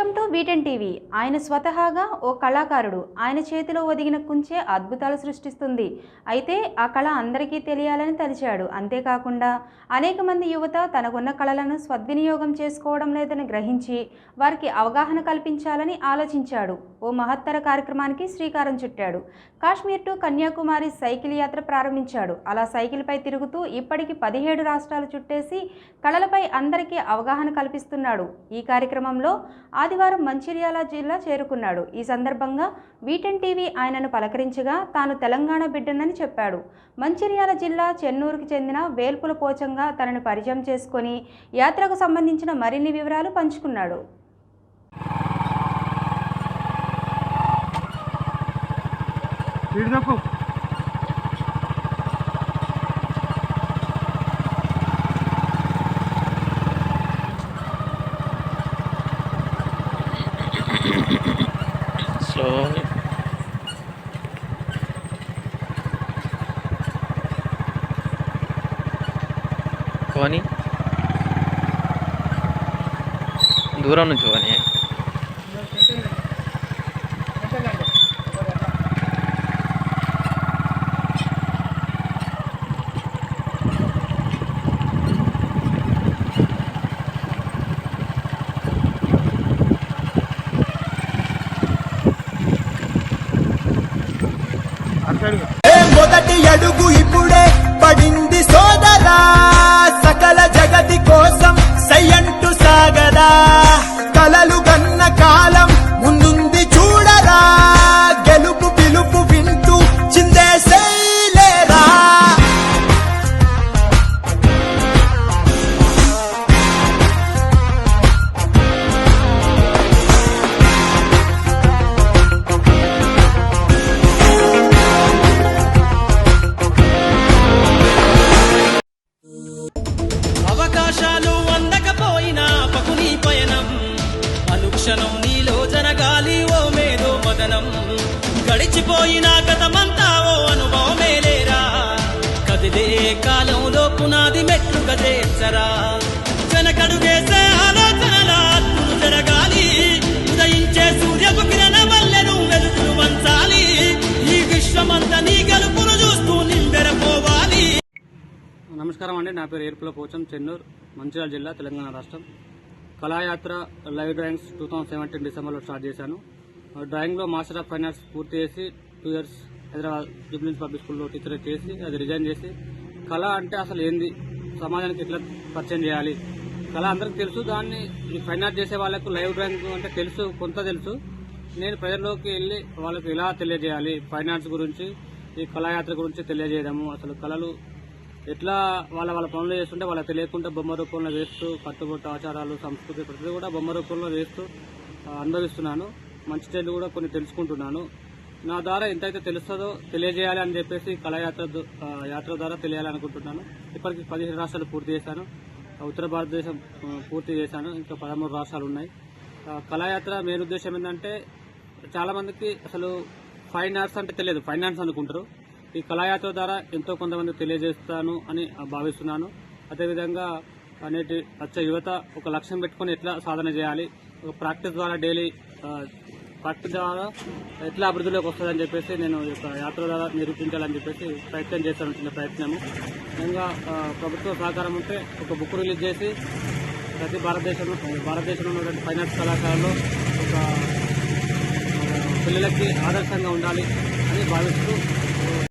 వీటెన్ TV. ఆయన స్వతహాగా ఓ కళాకారుడు. ఆయన చేతిలో ఒదిగిన కుంచే అద్భుతాలు సృష్టిస్తుంది. అయితే ఆ కళ అందరికీ తెలియాలని తలిచాడు. అంతేకాకుండా అనేక మంది యువత తనకున్న కళలను సద్వినియోగం చేసుకోవడం లేదని గ్రహించి వారికి అవగాహన కల్పించాలని ఆలోచించాడు. ఓ మహత్తర కార్యక్రమానికి శ్రీకారం చుట్టాడు. కాశ్మీర్ టు కన్యాకుమారి సైకిల్ యాత్ర ప్రారంభించాడు. అలా సైకిల్పై తిరుగుతూ ఇప్పటికి పదిహేడు రాష్ట్రాలు చుట్టేసి కళలపై అందరికీ అవగాహన కల్పిస్తున్నాడు. ఈ కార్యక్రమంలో ఆదివారం మంచిర్యాల జిల్లా చేరుకున్నాడు. ఈ సందర్భంగా వీటెన్ టీవీ ఆయనను పలకరించగా తాను తెలంగాణ బిడ్డనని చెప్పాడు. మంచిర్యాల జిల్లా చెన్నూరుకు చెందిన వేల్పుల పోచంగా తనను పరిచయం చేసుకొని యాత్రకు సంబంధించిన మరిన్ని వివరాలు పంచుకున్నాడు. ఇటు పోనీ దూరం నుంచి పోనీ అక్కడ ఏ మొదటి అడుగు ఇప్పుడే పడింది సోదరా సకల జగతి కోసం సయ్యంటు సాగరా. అనుక్షణం నీలో జరగాలి ఓ మేధో మదనం. గడిచిపోయిన గతమంతా ఓ అనుభవమే లేరా? కదిలే కాలంలో పునాది మెట్లుగా చేర్చరా? వెనకడుగేసే ఆలోచనల అద్భుతం జరగాలి. ఉదయించే సూర్యపు కిరణ వల్లెను వెలుగులు వంచాలి ఈ విశ్వమంతా నీ గలుపును చూస్తూ నింబెరపోవాలి. నమస్కారం అండి. నా పేరు ఏర్పుల పోచం చెన్నూరు మంచిర్యాల జిల్లా తెలంగాణ రాష్ట్రం. కళాయాత్ర live drawings two thousand seventeen డిసెంబర్లో స్టార్ట్ చేశాను. డ్రాయింగ్లో మాస్టర్ ఆఫ్ ఫైనాన్స్ పూర్తి చేసి టూ ఇయర్స్ హైదరాబాద్ జూబ్లీన్స్ పబ్లిక్ స్కూల్లో టీచర్ చేసి అది రిజైన్ చేసి కళ అంటే అసలు ఏంది? సమాజానికి ఎట్లా పరిచయం చేయాలి? కళ అందరికి తెలుసు దాన్ని ఫైన్ ఆర్ట్ చేసే వాళ్ళకు లైవ్ డ్రాయింగ్ అంటే తెలుసు కొంత తెలుసు. నేను ప్రజల్లోకి వెళ్ళి వాళ్ళకి ఎలా తెలియజేయాలి? ఫైన్ ఆర్ట్స్ గురించి ఈ కళాయాత్ర గురించి తెలియజేయడము అసలు కళలు ఎట్లా వాళ్ళ వాళ్ళ పనులు చేస్తుంటే వాళ్ళకి తెలియకుండా బొమ్మ రూపంలో వేస్తూ కట్టుబొట్టు ఆచారాలు సంస్కృతి ప్రతిదీ కూడా బొమ్మ రూపంలో వేస్తూ అనుభవిస్తున్నాను. మంచి చెడు కూడా కొన్ని తెలుసుకుంటున్నాను. నా ద్వారా ఎంతైతే తెలుస్తుందో తెలియజేయాలి అని చెప్పేసి కళాయాత్ర యాత్ర ద్వారా తెలియాలనుకుంటున్నాను. ఇప్పటికి పదిహేను రాష్ట్రాలు పూర్తి చేశాను. ఉత్తర భారతదేశం పూర్తి చేశాను. ఇంకా పదమూడు రాష్ట్రాలు ఉన్నాయి. కళాయాత్ర మెయిన్ ఉద్దేశం ఏంటంటే చాలామందికి అసలు ఫైన్ ఆర్ట్స్ అంటే తెలియదు. ఫైనాన్స్ అనుకుంటారు. ఈ కళాయాత్ర ద్వారా ఎంతో కొంతమంది తెలియజేస్తాను అని భావిస్తున్నాను. అదేవిధంగా నేటి వచ్చే యువత ఒక లక్ష్యం పెట్టుకొని ఎట్లా సాధన చేయాలి ఒక ప్రాక్టీస్ ద్వారా డైలీ ప్రాక్టీస్ ద్వారా ఎట్లా అభివృద్ధిలోకి వస్తుందని చెప్పేసి నేను యొక్క యాత్ర ద్వారా నిరూపించాలని చెప్పేసి ప్రయత్నం చేస్తాను చిన్న ప్రయత్నము. ముఖ్యంగా ప్రభుత్వ సహకారం ఉంటే ఒక బుక్ రిలీజ్ చేసి ప్రతి భారతదేశంలో భారతదేశంలో ఉన్నటువంటి ఫైనాన్స్ కళాకారులు ఒక పిల్లలకి ఆదర్శంగా ఉండాలి అని భావిస్తూ